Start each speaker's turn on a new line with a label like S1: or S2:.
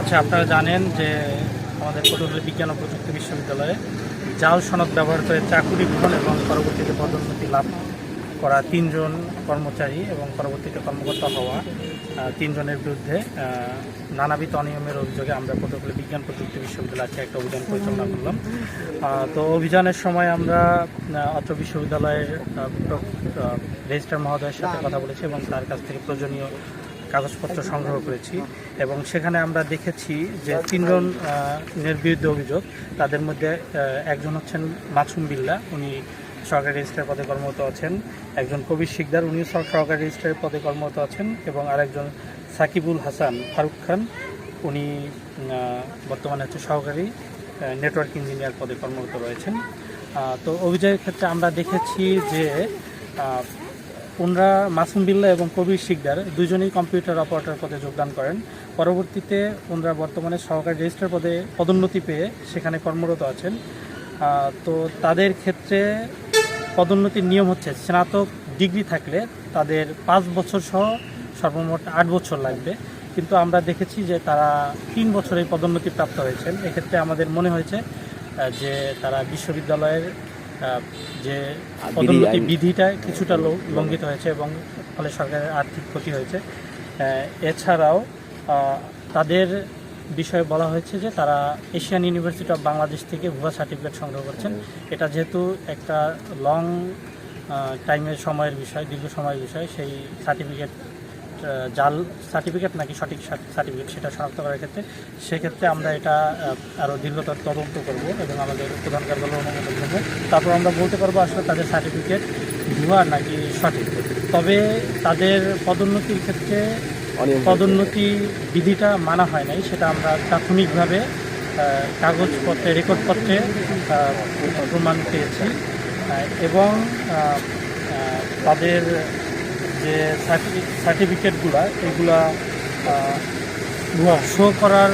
S1: আচ্ছা আপনারা জানেন যে আমাদের পটুয়াখালী বিজ্ঞান ও প্রযুক্তি বিশ্ববিদ্যালয়ে জাল সনদ ব্যবহার করে চাকুরি গ্রহণ এবং পরবর্তীতে পদোন্নতি লাভ করা তিনজন কর্মচারী এবং পরবর্তীতে কর্মকর্তা হওয়া তিনজনের বিরুদ্ধে নানাবিধ অনিয়মের অভিযোগে আমরা পটুয়াখালী বিজ্ঞান প্রযুক্তি বিশ্ববিদ্যালয় আজকে একটা অভিযান পরিচালনা করলাম। তো অভিযানের সময় আমরা অত্র বিশ্ববিদ্যালয়ের রেজিস্ট্রার মহোদয়ের সাথে কথা বলেছি এবং তার কাছ থেকে প্রয়োজনীয় কাগজপত্র সংগ্রহ করেছি এবং সেখানে আমরা দেখেছি যে তিনজন আহ, বিরুদ্ধে অভিযোগ। তাদের মধ্যে একজন হচ্ছেন মাসুম বিল্লা উনি সরকারি রেজিস্ট্রার পদে কর্মরত আছেন। একজন কবির শিকদার উনিও সরকারি রেজিস্ট্রার পদে কর্মরত আছেন এবং আরেকজন সাকিবুল হাসান ফারুক খান উনি বর্তমানে হচ্ছে সহকারী নেটওয়ার্ক ইঞ্জিনিয়ার পদে কর্মরত রয়েছেন। তো অভিযোগের ক্ষেত্রে আমরা দেখেছি যে ওনরা মাসুম বিল্লা এবং কবির শিকদার দুজনেই কম্পিউটার অপারেটর পদে যোগদান করেন। পরবর্তীতে ওনরা বর্তমানে সহকারী রেজিস্ট্রার পদে পদোন্নতি পেয়ে সেখানে কর্মরত আছেন। তো তাদের ক্ষেত্রে পদোন্নতির নিয়ম হচ্ছে স্নাতক ডিগ্রি থাকলে তাদের পাঁচ বছর সহ সর্বমোট আট বছর লাগবে। কিন্তু আমরা দেখেছি যে তারা তিন বছরেই পদোন্নতি প্রাপ্ত হয়েছেন। এক্ষেত্রে আমাদের মনে হয়েছে যে তারা বিশ্ববিদ্যালয়ের যে পদোন্নতি। বিধিটা কিছুটা লঙ্ঘিত হয়েছে এবং ফলে সরকারের আর্থিক ক্ষতি হয়েছে। এছাড়াও তাদের বিষয়ে বলা হয়েছে যে তারা এশিয়ান ইউনিভার্সিটি অফ বাংলাদেশ থেকে ভুয়া সার্টিফিকেট সংগ্রহ করছেন। এটা যেহেতু একটা লং টাইমের সময়ের বিষয় দীর্ঘ সময়ের বিষয় সেই সার্টিফিকেট জাল সার্টিফিকেট নাকি সঠিক সার্টিফিকেট সেটা শনাক্ত করার ক্ষেত্রে সেক্ষেত্রে আমরা এটা আরও দীর্ঘতর তদন্ত করব এবং আমাদের প্রধান কার্যালয় অনুমোদন করব তারপর আমরা বলতে পারব আসলে তাদের সার্টিফিকেট ভুয়া নাকি সঠিক। তবে তাদের পদোন্নতির ক্ষেত্রে পদোন্নতি বিধিটা মানা হয় নাই সেটা আমরা প্রাথমিকভাবে কাগজপত্রে রেকর্ডপত্রে প্রমাণ পেয়েছি। এবং তাদের যে সার্টিফিকেটগুলা এগুলা শো করার